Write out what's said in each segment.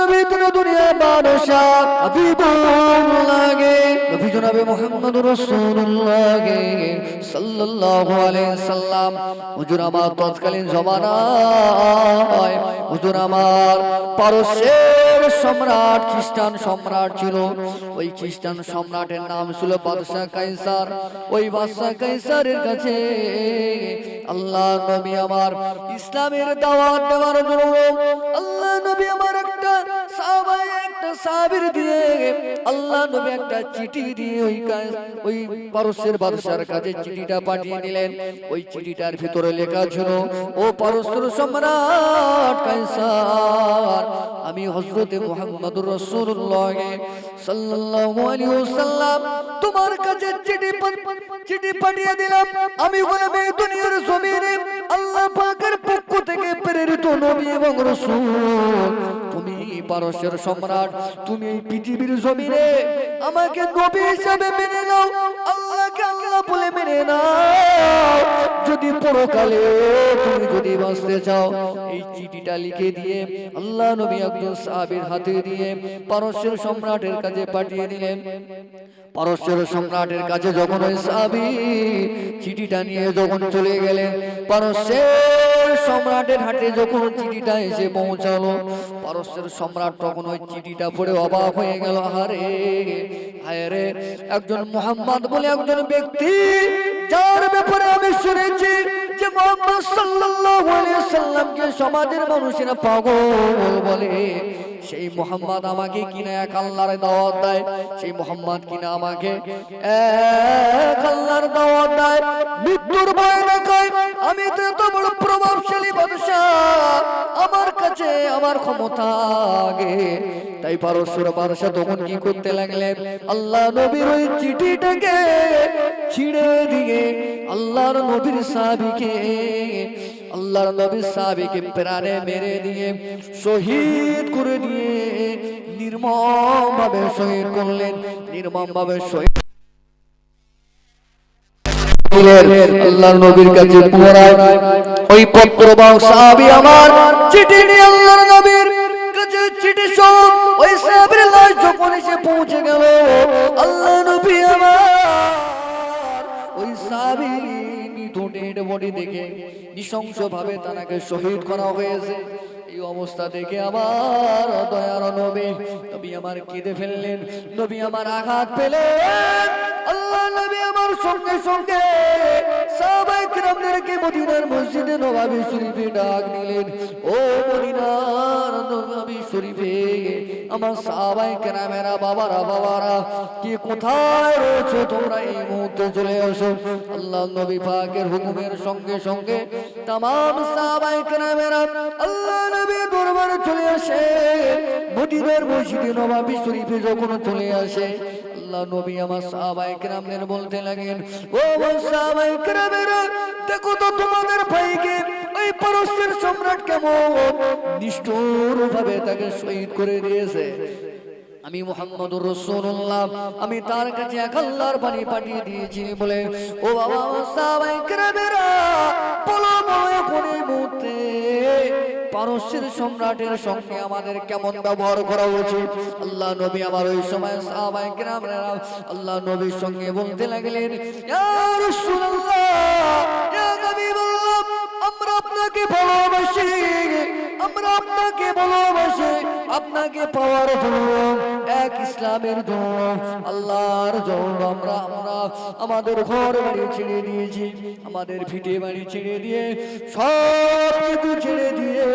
নবী তুমি দুনিয়া বাদশাহ লাগে। নবী জনাবে মুহাম্মদ রাসূলুল্লাহকে সাল্লাল্লাহু আলাইহি সাল্লাম। হুজুর আমার তৎকালীন জমানায়। হুজুর আমার পারস্যের সম্রাট খ্রিস্টান সম্রাট ছিল। ওই খ্রিস্টান সম্রাটের নাম ছিল বাদশাহ কাইসার। ওই বাদশাহ কাইসারের কাছে আল্লাহ নবী আমার ইসলামের দাওয়াত দেওয়ার জন্য আল্লাহ নবী আমার একটা সাহাবায়ে একটা সাহাবীর দিয়ে আল্লাহ নবী একটা চিঠি দিয়ে ওই ওই পারস্যের বাদশার কাছে চিঠিটা পাঠিয়ে দিলেন। ওই চিঠিটার ভিতরে লেখা ছিল, ও পারস্যের সম্রাট কাইসার আমি হযরতে মুহাম্মদুর রাসূলুল্লাহ সাল্লাল্লাহু আলাইহি ওয়াসাল্লাম তোমার কাছে চিঠি চিঠি পাঠিয়ে দিলাম। আমি বলবে দুনিয়ার জমিনে আল্লাহ পাকের পক্ষ থেকে প্রেরিত নবী এবং রাসূল, তুমি পারস্যের সম্রাট, তুমি এই পৃথিবীর জমিনে আমাকে নবী হিসাবে মেনে নাও। আল্লাহ মেনে নাও যদি পরকালে তুমি যদি বাঁচতে চাও, এই চিঠিটা লিখে দিয়ে আল্লাহ নবী একজন সাহাবীর হাতে দিয়ে পারস্যের সম্রাটের কাছে পাঠিয়ে দিলেন। পারস্যের সম্রাটের কাছে যখন ওই সাহাবী চিঠিটা নিয়ে যখন চলে গেলেন পারস্যের সম্রাটের হাতে যখন চিঠিটা এসে পৌঁছালো, পারস্যের সম্রাট তখন ওই চিঠিটা পড়ে অবাক হয়ে গেল। আরে হায় রে, একজন মোহাম্মদ বলে একজন ব্যক্তি, যার ব্যাপারে আমি শুনেছি যে মোহাম্মদ সাল্লাল্লাহু আলাইহি সাল্লামকে সমাজের মানুষেরা পাগল বলে। সেই মোহাম্মদ আমাকে কিনা এক আল্লাহর দাওয়াত দেয়, সেই মোহাম্মদ কিনা আমাকে এক আল্লাহর দাওয়াত দেয়। মৃত্যুর ভয় দেখায়, আমি তো এত বড় প্রভাবশালী বাদশাহ, আমার কাছে আমার ক্ষমতা আগে। তাই বাদশাহ তখন কি করতে লাগলেন? আল্লাহ নবীর ওই চিঠিটাকে ছিঁড়ে দিয়ে আল্লাহর নবীর সাহাবিকে, আল্লাহর নবীর সাহাবিকে প্রাণে মেরে দিয়ে শহীদ করে দিয়ে নির্মম ভাবে শহীদ করলেন। নির্মম ভাবে শহীদ দিলেন। আল্লাহর নবীর কাছে পুনরায়, ওই পত্র বাহক সাহাবী আমার, চিঠি নিয়ে আল্লাহর নবীর কাছে চিঠি সব ওই সাহাবীর লাশ যখন এসে পৌঁছে গেল, আল্লাহ নবী আমার ডেড বডি দেখে নৃশংস ভাবে তাকে শহীদ করা হয়েছে। এই অবস্থা দেখে আমার দয়ার নবী নবী আমার কেঁদে ফেললেন, নবী আমার আঘাত পেলেন। আল্লাহ নবী আমার সঙ্গে সঙ্গে সাহাবাই কিরামদেরকে মদিনার মসজিদে নবাবী শরীফে ডাক নিলেন ও মদিনার নবাবী শরীফে, আমার সাহাবাই কেরামেরা, বাবারা বাবারা, কি কোথায় রয়েছো? তোমরা এই মুহূর্তে চলে আসো আল্লাহ নবী পাকের হুকুমের সঙ্গে সঙ্গে তামাম সাহাবাই কেরামেরা আল্লাহ নবী দরবারে চলে আসে। মদিনার মসজিদে নবাবী শরীফে যখন চলে আসে আল্লাহ নবী আমার সাহাবাই কেরামদের বলতে লাগেন, ও সাহাবাই কেরামেরা, দেখো তো তোমাদের ভাইকে, ওই পারস্যের সম্রাট কেমন? নিষ্ঠুর ভাবে তাকে শহীদ করে দিয়েছে। আমি মোহাম্মদুর রসুল্লাহ আমি তার কাছে এক আল্লাহর বাণী পাঠিয়ে দিয়েছি, বলে, ও বাবা সাহাবাই কেরামেরা, বলো বলো এই মুহূর্তে পারস্যের সম্রাটের সঙ্গে আমাদের কেমন ব্যবহার করা উচিত আল্লাহ নবী আমার ওই সময় সাহাবাই কেরামরা, আল্লাহ নবীর সঙ্গে বলতে লাগলেন, ইয়া রাসূলুল্লাহ, ইয়া আমরা আপনাকে ভালোবাসি। আমরা আপনাকে ভালোবাসি। আপনাকে পাওয়ার জন্য, এক ইসলামের জন্য, আল্লাহর জন্য আমরা আমরা আমাদের ঘর বাড়ি ছেড়ে দিয়েছি আমাদের ভিটে বাড়ি ছেড়ে দিয়ে সব কিছু ছেড়ে দিয়ে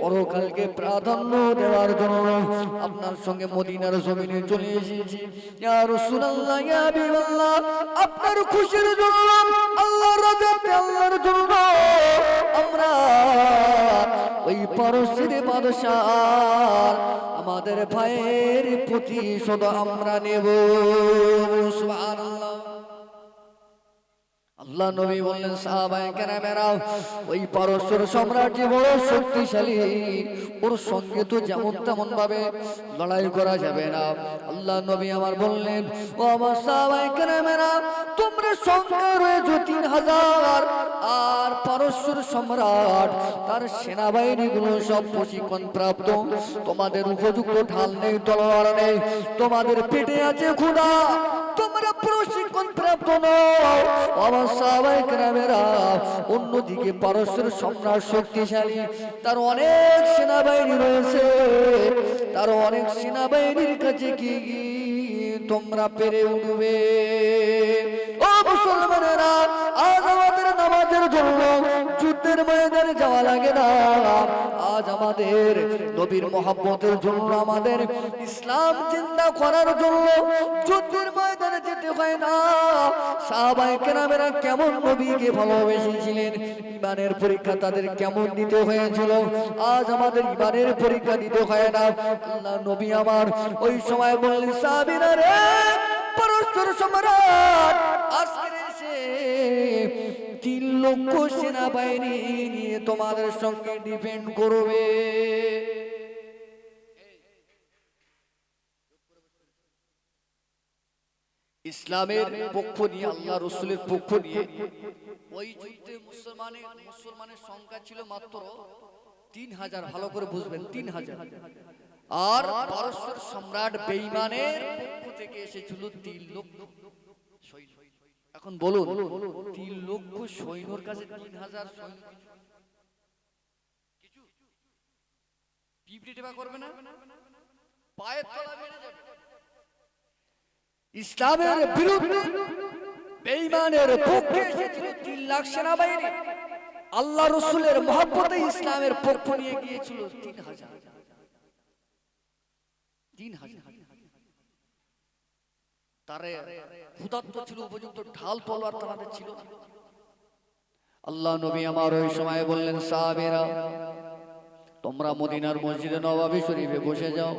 পরকালকে প্রাধান্য দেওয়ার জন্য আপনার সঙ্গে মদিনার জমিনে চলে এসেছি। আপনার খুশির জন্য, আল্লাহর রাজাতে আল্লাহর জন্য আমরা ওই পারস্যের বাদশাহ আমাদের ভাইয়ের প্রতিশোধ আমরা নেব। সুবহানাল্লাহ। আল্লাহ নবী বললেন সাহাবায়ে কেরামেরাও ওই পারস্যর সম্রাট যে বড় শক্তিশালী। ওর সঙ্গে তো যেমন তেমন ভাবে লড়াই করা যাবে না। আল্লাহ নবী আমার বললেন ও আমার সাহাবায়ে কেরামেরা তোমরা সংখ্যা রয়েছে তিন হাজার আর পারস্যর সম্রাট তার সেনাবাহিনীগুলো সব প্রশিক্ষণ প্রাপ্ত। তোমাদের উপযুক্ত ঢাল নেই তলোয়ার নেই তোমাদের পেটে আছে ক্ষুধা। তোমরা প্রশিক্ষণ প্রাপ্ত অন্যদিকে পারস্যের সম্রাট শক্তিশালী, তার অনেক সেনাবাহিনী রয়েছে। তার অনেক সেনাবাহিনীর কাছে কি তোমরা পেরে উঠবে? ও মুসলমানেরা, আজ আমাদের নামাজের জন্য যুদ্ধের ময়দানে যাওয়া লাগে না। আজ আমাদের নবীর মহাব্বতের জন্য, আমাদের ইসলাম চিন্তা করার জন্য যুদ্ধের ময়দানে যেতে হয় না। সাহাবাই কেরামেরা কেমন নবীকে ভালোবেসেছিলেন? ইমানের পরীক্ষা তাদের কেমন দিতে হয়েছিল? আজ আমাদের ইমানের পরীক্ষা দিতে হয় না। আল্লাহ নবী আমার ওই সময় বললেন, সাহাবিরা রে, পরস্পর সম্রাট আজকে এসে তিন লক্ষ সেনাবাহিনী নিয়ে তোমাদের সঙ্গে ডিপেন্ড করবে। ইসলামের পক্ষ নিয়ে, আল্লাহ রসুলের পক্ষ নিয়ে ওই যুদ্ধে মুসলমানের মুসলমানের সংখ্যা ছিল মাত্র তিন হাজার, ভালো করে বুঝবেন, তিন হাজার। আর পারস্যের সম্রাট বেইমানের পক্ষ থেকে এসেছিল তিন লক্ষ। সৈন্য এখন বলুন তিন লক্ষ সৈন্যর কাছে তিন হাজার সৈন্য। কিছু? পিপড়ি করবে না? পায়ের তলা বেড়ে যাবে ইসলামের বিরুদ্ধে বেঈমানের পক্ষে এসেছিল তিন লাখ সেনাবাহিনী। আল্লাহ রসুলের মহব্বতে ইসলামের পক্ষ নিয়ে গিয়েছিল তিন হাজার। তিন হাজার। তারে ক্ষুধার্ত ছিল, উপযুক্ত ঢাল তলোয়ার তাদের ছিল। আল্লাহ নবী আমার ওই সময় বললেন, সাহাবেরা, তোমরা মদিনার মসজিদে নবাবী শরীফে বসে যাও।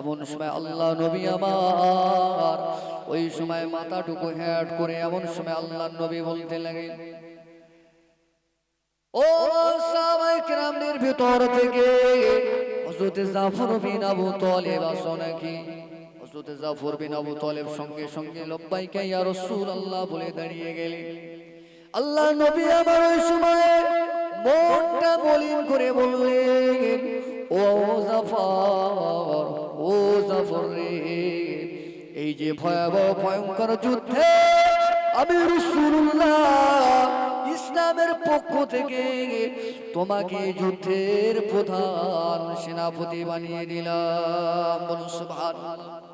এমন সময় আল্লাহ নবী আমার ওই সময় মাথাটুকু হ্যাট করে এমন সময় আল্লাহ নবী বলতে লাগে ও সাহাবায়ে কেরামদের ভিতর থেকে হযরত জাফর বিন আবু তালিব আসো নাকি? হযরত জাফর বিন আবু তালিব সঙ্গে সঙ্গে লব্বাইকা, ইয়া রাসূলুল্লাহ বলে দাঁড়িয়ে গেলেন। আল্লাহ নবী আমার ওই সময় মনটা মলিন করে বললেন, ও জাফর ও জাফর রে, এই যে ভয়াবহ, ভয়ঙ্কর যুদ্ধে আমি রাসূলুল্লাহ ইসলামের পক্ষ থেকে তোমাকে যুদ্ধের প্রধান সেনাপতি বানিয়ে দিলাম। বলুন সুবহানাল্লাহ।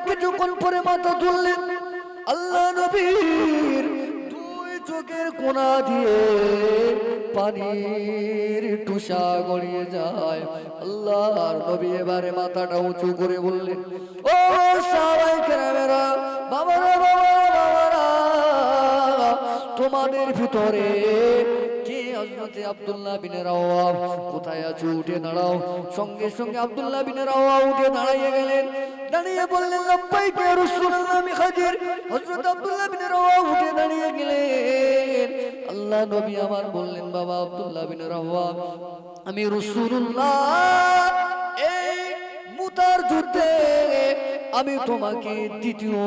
কিছুক্ষণ পরে মাথা তুললেন, আল্লাহ নবীর দুই চোখের কোনা দিয়ে পানির টুসা গড়িয়ে যায়। আল্লাহর নবী এবারে মাথাটা উঁচু করে বললেন, ও সবাই কেরামেরা, বাবারা বাবারা বাবারা, তোমাদের ভিতরে কে হযরতে আব্দুল্লাহ বিন রাওয়াহ কোথায় আছো? উঠে দাঁড়াও। সঙ্গে সঙ্গে আব্দুল্লাহ বিন রাওয়াহ উঠে দাঁড়িয়ে গেলেন। দাঁড়িয়ে বললেন, লব্বাইক ইয়া রাসূলুল্লাহ, আমি হাজির। হযরত আব্দুল্লাহ বিন রাওয়াহ উঠে দাঁড়িয়ে গেলেন। আল্লাহ নবী আমার বললেন, বাবা আব্দুল্লাহ বিন রাওয়াহ আমি রাসূলুল্লাহ, এই মুতার যুদ্ধে আমি তোমাকে দ্বিতীয়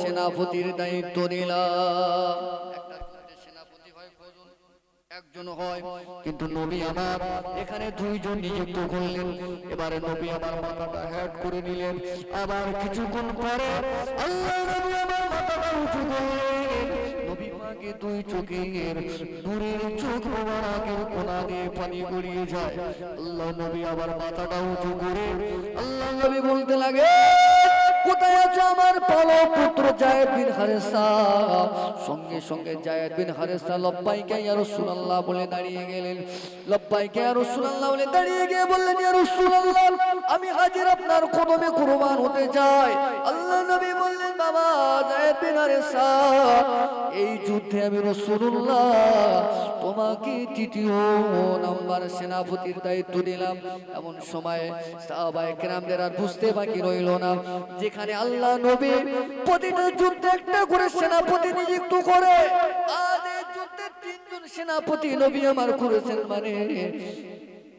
সেনাপতির দায়িত্ব নিলাম একটা যুদ্ধে সেনাপতি হয় কজন? একজন হয়। কিন্তু নবী আমার এখানে দুইজন নিযুক্ত করলেন। এবারে নবী আমার মাথাটা হ্যাট করে নিলেন। আবার কিছুক্ষণ পরে আল্লাহ নবী আমার মাথাটা উঁচু করলেন। নবী পাকে দুই চোখের নূরের চোখ মোবারকের কোনা দিয়ে পানি গড়িয়ে যায়। আল্লাহ নবী আবার মাথাটা উঁচু করে আল্লাহ নবী বলতে লাগে কোথায় আছে আমার পালক পুত্র জায়েদ বিন হারেসা? সঙ্গে সঙ্গে জায়েদ বিন হারেসা লব্বাইকে ইয়া রাসূলুল্লাহ বলে দাঁড়িয়ে গেলেন। লব্বাইকে ইয়া রাসূলুল্লাহ বলে দাঁড়িয়ে গিয়ে বললেন, ইয়া রাসূলুল্লাহ, আমি হাজির আপনার কদমে কুরবান হতে চাই। আল্লাহ নবী বাবা এই যুদ্ধে আমি রাসূলুল্লাহ তোমাকে তৃতীয় নাম্বার সেনাপতির দায়িত্ব দিলাম। এমন সময় সাহাবায়ে কেরামদের আর বুঝতে বাকি রইল না। যেখানে আল্লাহ, নবী প্রতিটা যুদ্ধে একটা করে সেনাপতি নিযুক্ত করে। আজ এই যুদ্ধে তিনজন সেনাপতি নবী আমার করেছেন মানে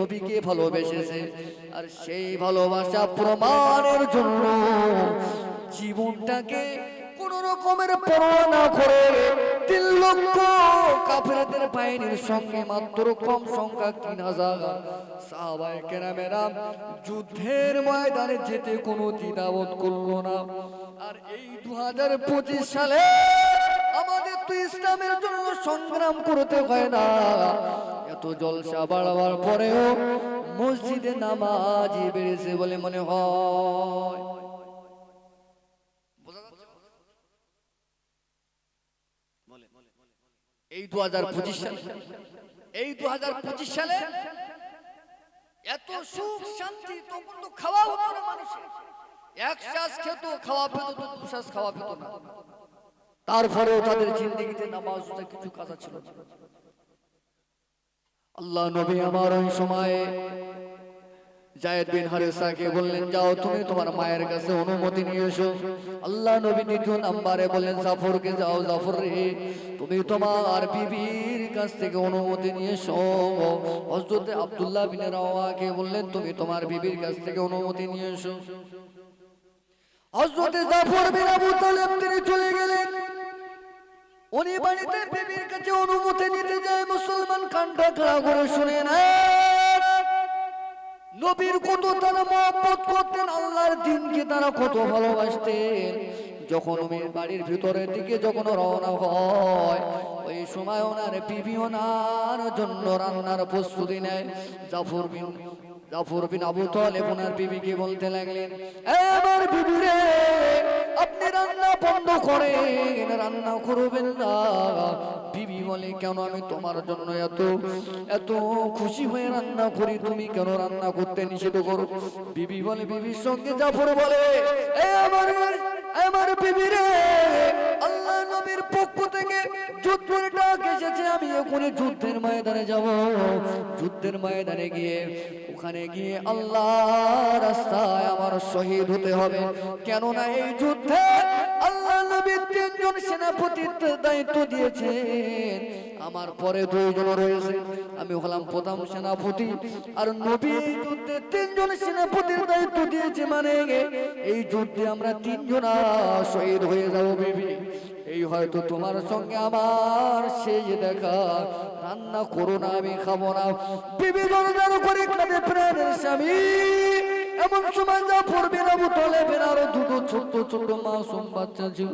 নবীকে ভালোবেসেছে। আর সেই ভালোবাসা প্রমাণের জন্য জীবনটাকে কোন রকমের পরোয়া না করে তিন লক্ষ কাফেরদের বাহিনীর সঙ্গে মাত্র কম সংখ্যা তিন হাজার সাহাবায়ে কেরামেরা যুদ্ধের ময়দানে যেতে কোনো দ্বিধাবোধ করল না। আর এই দু হাজার পঁচিশ সালে আমাদের তো ইসলামের জন্য সংগ্রাম করতে হয় না। এত জলসা বাড়াবার পরেও মসজিদে নামাজি বেড়েছে বলে মনে হয়। এই দু হাজার পঁচিশ সালে, এই দু হাজার পঁচিশ সালে এত সুখ শান্তি তখন তো খাওয়া হতো না মানুষের। এক শ্বাস খেত, খাওয়া পেত দু শ্বাস খাওয়া পেত না। তারপরেও তাদের জিন্দগিতে নামাজ কিছু কাজা ছিল আল্লাহ নবী আমার ওই সময়ে জায়েদ বিন হারেসাকে বললেন, যাও তুমি তোমার মায়ের কাছে অনুমতি নিয়ে এসো। আল্লাহ নবী যাও, জাফর রে, তুমি তোমার কাছ থেকে অনুমতি নিয়ে এসো। আব্দুল্লাহ বললেন, তুমি তোমার বিবির কাছ থেকে অনুমতি নিয়ে এসো। হযরত জাফর বিন আবু তালেব তিনি চলে গেলেন। উনি বাড়িতে বিবির কাছে অনুমতি নিতে যায় মুসলমান কান্ডা খাড়া করে শুনে না নবীর কত তারা মহব্বত করতেন আল্লাহর দিনকে তারা কত ভালোবাসতেন। যখন উনি বাড়ির ভিতরের দিকে যখন রওনা হয় ওই সময় ওনার বিবি ওনার জন্য রান্নার প্রস্তুতি নেয়। জাফর বিন জাফর বিন আবু তালেব ওনার বিবিকে বলতে লাগলেন "এ আমার বিবি রে আপনি রান্না বন্ধ করেন রান্না করবেন না। বিবি বলে কেন আমি তোমার জন্য এত এত খুশি হয়ে রান্না করি তুমি কেন রান্না করতে নিষেধ করো? বিবি বলে বিবির সঙ্গে জাফর বলে এ আমার আমার বিবি রে নবীর পক্ষ থেকে যুদ্ধের ডাক এসেছে, আমি এখনই যুদ্ধের ময়দানে যাব। যুদ্ধের ময়দানে গিয়ে, ওখানে গিয়ে আল্লাহ রাস্তায় আমার শহীদ হতে হবে। কেননা এই যুদ্ধে আল্লাহ নবী তিনজন সেনাপতির দায়িত্ব দিয়েছেন। আমার পরে দুইজন রয়েছে, আমি হলাম প্রথম সেনাপতি। আর নবী যুদ্ধে তিনজন সেনাপতির দায়িত্ব দিয়েছে মানে এই যুদ্ধে আমরা তিনজন শহীদ হয়ে যাব, বিবি। এই হয়তো তোমার সঙ্গে আমার সেই দেখা। রান্না করো না, আমি খাব না। কাঁদে প্রাণের স্বামী। এমন সময় যা পড়বে না দুটো ছোট্ট মাসুম বাচ্চা ছিল।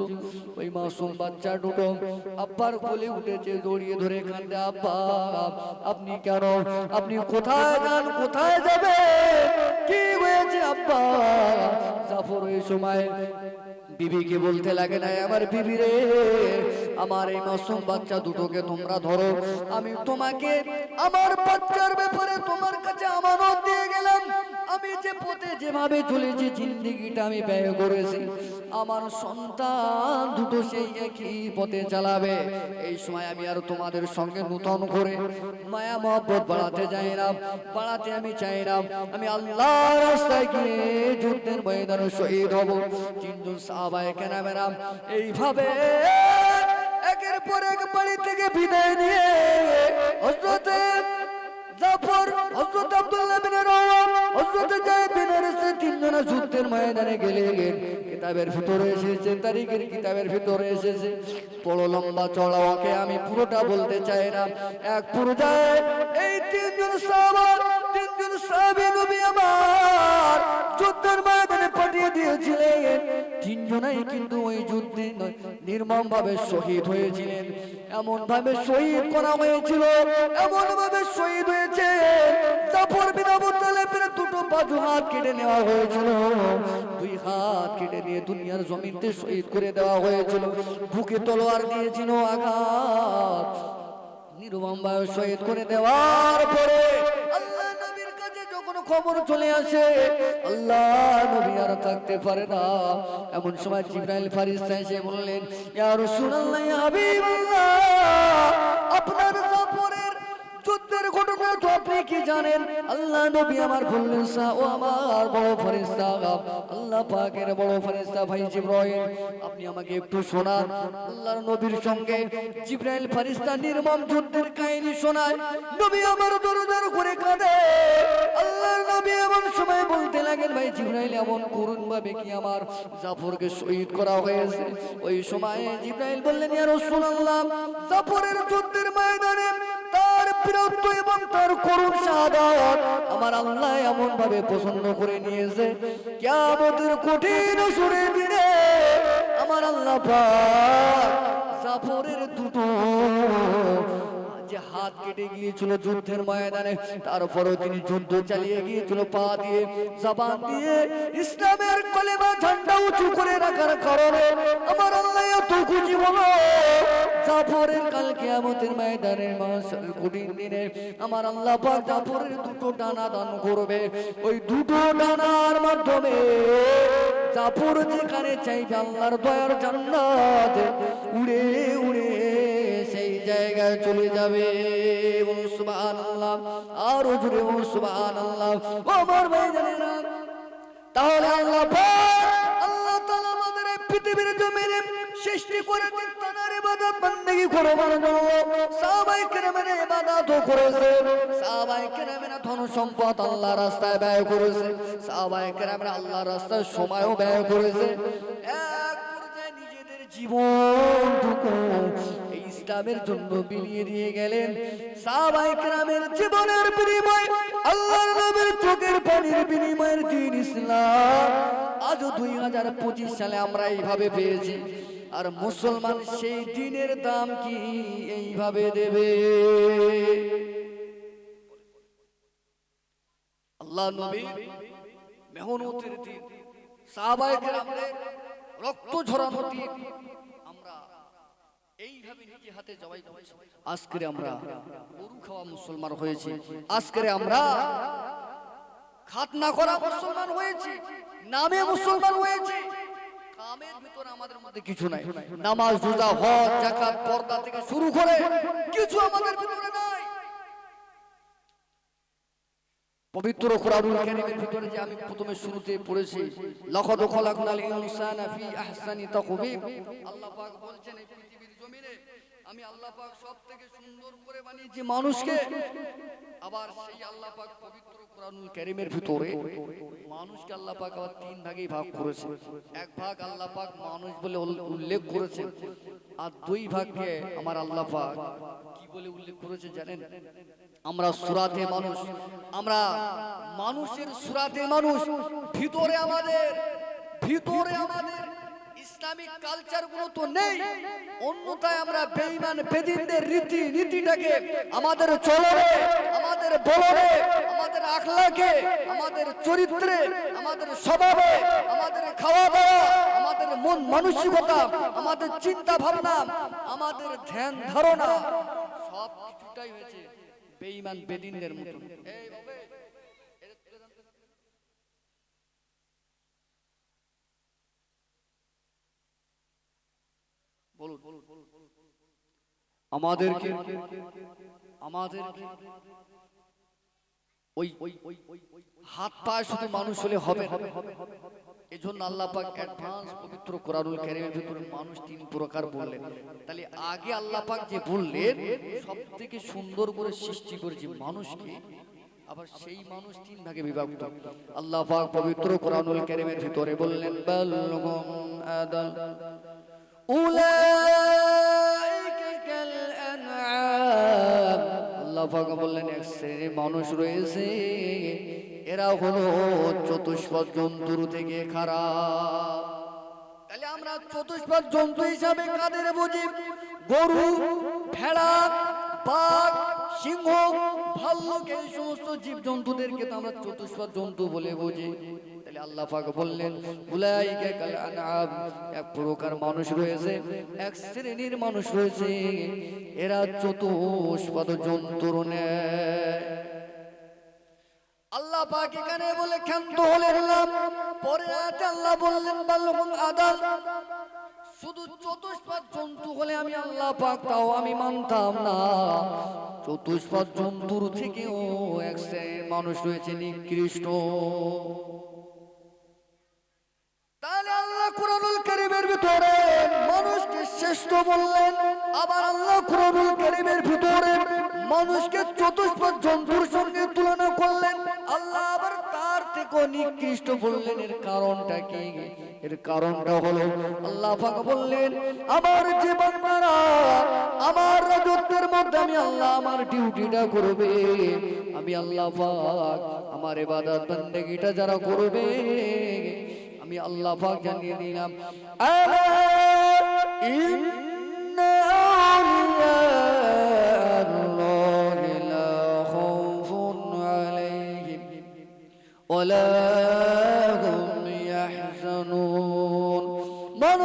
ওই মাসুম বাচ্চা দুটো আব্বার কোলে উঠেছে জড়িয়ে ধরে কান্দে আব্বা, আপনি কেন? আপনি কোথায় যান? কোথায় যাবে কি হয়েছে, আব্বা? জাফর ওই সময় বিবিকে বলতে লাগে না আমার বিবি রে, আমার এই মাসুম বাচ্চা দুটোকে তোমরা ধরো। আমি তোমাকে আমার বাচ্চার ব্যাপারে তোমার কাছে আমানত দিয়ে গেলাম। আমি যে পথে যেভাবে চলেছি, জিন্দিগিটা আমি ব্যয় করেছি। আমার সন্তান দুটো সেই একই পথে চালাবে। এই সময় আমি আর তোমাদের সঙ্গে নূতন করে মায়া মহব্বত বাড়াতে যাই না, বাড়াতে আমি চাই না। আমি আল্লাহ রাস্তায় গিয়ে যুদ্ধের ময়দানে শহীদ হব। কিন্তু সাহাবায়ে কেরামেরা এইভাবে একের পর এক বাড়ি থেকে বিদায় নিয়ে হযরতে জাফর, হযরত আব্দুল্লাহ হযরত জায়েদ বিন তিনজনা যুদ্ধের ময়দানে গেলেন কিতাবের ভিতরে এসেছে, তারিখের কিতাবের ভিতরে এসেছে। বড় লম্বা চড়া ওকে আমি পুরোটা বলতে চাই না। এক পর্যায়ে এই তিনজন সাহাবা, তিনজন সাহাবী নবী আমার যুদ্ধের ময়দানে পাঠিয়ে দিয়েছিলেন। তিনজনাই কিন্তু ওই যুদ্ধে নির্মম ভাবে শহীদ হয়েছিলেন। এমন ভাবে শহীদ করা হয়েছিল এমন ভাবে শহীদ হয়েছে। জাফর বিন আবু তালেবের দুটো খবর চলে আসে, আল্লাহ নবী আর থাকতে পারে না। এমন সময় জিব্রাইল ফারিস্তা এসে বললেন আপনার যুদ্ধের ঘটনা তো আপনি কি জানেন? আল্লাহ নবী আমার বললেন ও আমার বড় ফেরেশতা আল্লাহ পাকের বড় ফেরেশতা ভাই জিব্রাইল আপনি আমাকে একটু শোনান। আল্লাহর নবীর সঙ্গে জিব্রাইল ফেরেশতা নির্মম যুদ্ধের কাহিনী শোনায়। নবী আমার দরদার করে কাঁদে। আল্লাহর নবী এমন সময় বলতে লাগেন ভাই জিব্রাইল এমন করুন ভাবে কি আমার জাফরকে শহীদ করা হয়েছে? ওই সময় জিব্রাইল বললেন ইয়া রাসূলুল্লাহ জাফরের যুদ্ধের ময়দানে তার বীরত্ব এবং তার করুণ শাহাদাত আমার আল্লাহ এমন ভাবে পছন্দ করে নিয়েছে। কিয়ামতের কঠিন সুরে দিনে আমার আল্লাহ পাক জাফরের দুটো যে হাত কেটে গিয়েছিল যুদ্ধের ময়দানে, তারপরও তিনি যুদ্ধ চালিয়ে গিয়েছিল, পা দিয়ে জবান দিয়ে ইসলামের কলেমা ঝান্ডা উঁচু করে রাখার কারণে আমার আল্লাহ জাফরের ময়দানের কঠিন দিনে আমার আল্লাহ পাক জাফরের দুটো ডানা দান করবে। ওই দুটো ডানার মাধ্যমে জাফর যেখানে চাইবে আল্লাহর দয়ার জান্নাত উড়ে উড়ে জায়গায় চলে যাবে। বলুন সুবহানাল্লাহ। আর জুড়ে বলুন সুবহানাল্লাহ। ও আমার ভাই জানেন না তাহলে আল্লাহ আল্লাহ তাআলা আমাদের পৃথিবীর জমিনে সৃষ্টি কেরামের ধন সম্পদ আল্লাহর রাস্তায় ব্যয় করেছে। আল্লাহর রাস্তায় সময়ও ব্যয় করেছে। এক নিজেদের এই ইসলামের জন্য বিলিয়ে দিয়ে গেলেন। সাহাবায়ে কেরামের জীবনের বিনিময়, আল্লাহর নবীর চোখের পানির বিনিময়ের দিন ইসলাম। আজও দুই হাজার পঁচিশ সালে আমরা এইভাবে পেয়েছি। আর মুসলমান সেই দিনের দাম কি এইভাবে দেবে? আল্লাহ নবী মেহনতের দিন সাহাবায়ে কেরামদের রক্ত ঝরানো দিন এইভাবে নিজে হাতে জবাই করেছি। আজকে আমরা গরু খাওয়া মুসলমান হয়েছে। আজকে আমরা খাতনা করা মুসলমান হয়েছে। নামে মুসলমান হয়েছে। কামের ভিতরে আমাদের মধ্যে কিছু নাই। নামাজ রোজা হজ যাকাত পর্দা থেকে শুরু করে কিছু আমাদের ভিতরে নাই। পবিত্র কোরআনুল কারীমের ভিতরে যে আমি প্রথমে শুরুতে পড়েছি, লাকাদ খলাকনাল ইনসানা ফি আহসানি তাকওয়িম আল্লাহ পাক বলছেন, এই পৃথিবীর জমিনে আমি আল্লাহ পাক সবথেকে সুন্দর করে বানিয়েছি মানুষকে। আবার সেই আল্লাহ পাক পবিত্র কোরআনুল কারীমের ভিতরে মানুষকে আল্লাহ পাক আবার তিন ভাগেই ভাগ করেছে। এক ভাগ আল্লাহ পাক মানুষ বলে উল্লেখ করেছে, আর দুই ভাগকে আমার আল্লাহ পাক কি বলে উল্লেখ করেছে জানেন? আমরা সুরাতে মানুষ, আমরা মানুষের সুরাতে মানুষ, ভিতরে আমাদের ভিতরে আমাদের ইসলামিক কালচারগুলো তো নেই। অন্যথায় আমরা বেঈমান বেদিনদের রীতি নীতিটাকে আমাদের চলনে, আমাদের বলনে, আমাদের আখলাকে, আমাদের চরিত্রে, আমাদের স্বভাবে, আমাদের খাওয়া দাওয়া আমাদের মন মানসিকতা, আমাদের চিন্তা ভাবনা আমাদের ধ্যান ধারণা, সব কিছুটাই হয়েছে। বেঈমান বেদিনদের মতো এই বাবা, এটা তুলে দাও তো। বলুন আমাদেরকে আমাদেরকে ওই হাত পা শুধু মানুষ হলে হবে না। এজন্য আল্লাহ পাক অ্যাডভান্স পবিত্র কোরআনুল কারীমের ভিতরে মানুষ তিন প্রকার বললেন তাহলে আগে আল্লাহ পাক যে বললেন, সবথেকে সুন্দর করে সৃষ্টি করেছে মানুষকে, আবার সেই মানুষ তিন ভাগে বিভক্ত আল্লাহ পাক পবিত্র কোরআনুল কারীমের ভিতরে বললেন বালগুম আদাল উলাইকা আল্লাহ বললেন, এক শ্রেণির মানুষ রয়েছে, এরা হলো চতুষ্পদ জন্তুর থেকে খারাপ। তাহলে আমরা চতুষ্পদ জন্তু হিসাবে কাদের বুঝি? গরু, ভেড়া, বাঘ, সিংহ, ভাল্লুক, এই সমস্ত জীব জন্তুদেরকে তো আমরা চতুষ্পদ জন্তু বলে বুঝি। তাহলে আল্লাহ পাক বললেন, উলাইকা কাল আনআম, এক প্রকার মানুষ রয়েছে, এক শ্রেণির মানুষ রয়েছে, এরা চতুষ্পদ জন্তুর ন্যায়। আল্লাহ পাক এখানে বলে ক্ষান্ত হলেন না পরে আয়াতে আল্লাহ বললেন বাল্যকুম আদাল শুধু চতুষ্পদ জন্তু হলে আমি আল্লাহ পাক, তাও আমি মানতাম না। চতুষ্পদ জন্তুর থেকেও এক মানুষ রয়েছে নিকৃষ্ট। কুরআনুল কারীমের ভিতরে মানুষকে শ্রেষ্ঠ বললেন, আবার আল্লাহ কুরআনুল কারীমের ভিতরে মানুষকে চতুষ্পদ জন্তুর সঙ্গে তুলনা করলেন, আল্লাহ আবার তার থেকেও নিকৃষ্ট বললেন, এর কারণটা কি? এর কারণটা হলো, আল্লাহ পাক বললেন, আমার যে বান্দারা, আমার রাজত্বের মধ্যে আমি আল্লাহ আমার ডিউটিটা করবে, আমি আল্লাহ পাক আমার ইবাদত বান্দেগিটা যারা করবে আমি আল্লাহ পাক জানিয়ে দিলাম। ওয়ালা হুম ইয়াহজানুন। মান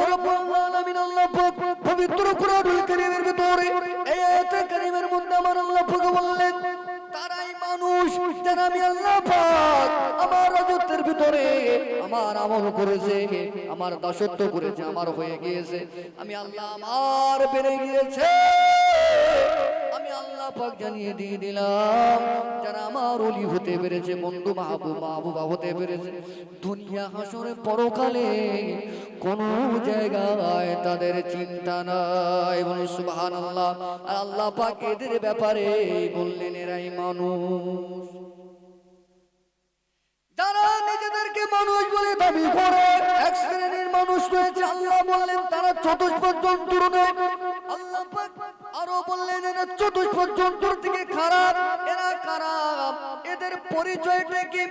আমি আল্লাহ পাক আমার রাজত্বের ভিতরে আমার আমল করেছে, আমার দাসত্ব করেছে, আমার হয়ে গিয়েছে। আমি আল্লাহ আমার বেড়ে গিয়েছে। আমি আল্লাহ পাক জানিয়ে দিয়ে দিলাম, যারা আমার অলি হতে পেরেছে, বন্ধু মাহবুব, মাহবুবা হতে পেরেছে, দুনিয়া হাসরে পরকালে কোন জায়গায় তাদের চিন্তা নাই। বলুন সুবহান আল্লাহ আর আল্লাহ পাক এদের ব্যাপারে বললেন, এরাই মানুষ। যারা নিজেদেরকে মানুষ বলে দাবি করে। এক শ্রেণির মানুষ রয়েছে, আল্লাহ বললেন, তারা চতুষ্প জন্তুর নয় আল্লাহ আরও বললেন, এরা চতুষ্প জন্তুর থেকে খারাপ, এরা খারাপ। এদের পরিচয়টা কি?